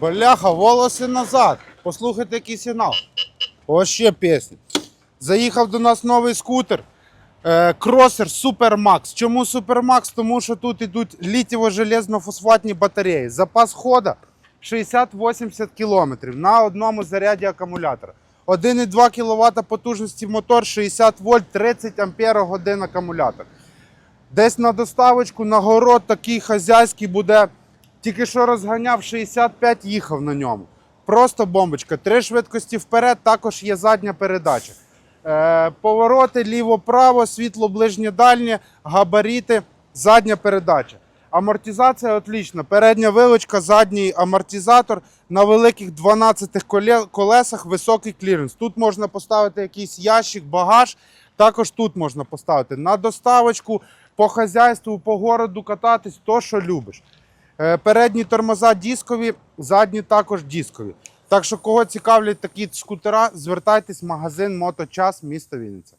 Бляха, волоси назад. Послухайте, який сигнал. Ось ще пісня. Заїхав до нас новий скутер. Е, Кросер Supermax. Чому Supermax? Тому що тут йдуть літіво-железно-фосфатні батареї. Запас хода 60-80 км на одному заряді акумулятора. 1,2 кВт потужності мотор, 60 вольт, 30 ампер годин акумулятор. Десь на доставочку на город такий хазяйський буде. Тільки що розганяв 65, їхав на ньому. Просто бомбочка. Три швидкості вперед, також є задня передача. Е, повороти ліво-право, світло ближнє дальнє, габаріти, задня передача. Амортизація отлічна. Передня вилочка, задній амортизатор на великих 12 колесах високий кліренс. Тут можна поставити якийсь ящик, багаж. Також тут можна поставити на доставочку, по хазяйству, по городу кататись, то що любиш. Е, Передні тормоза дискові, задні також дискові. Так що, кого цікавлять такі скутера, звертайтесь в магазин Моточас, місто Вінниця.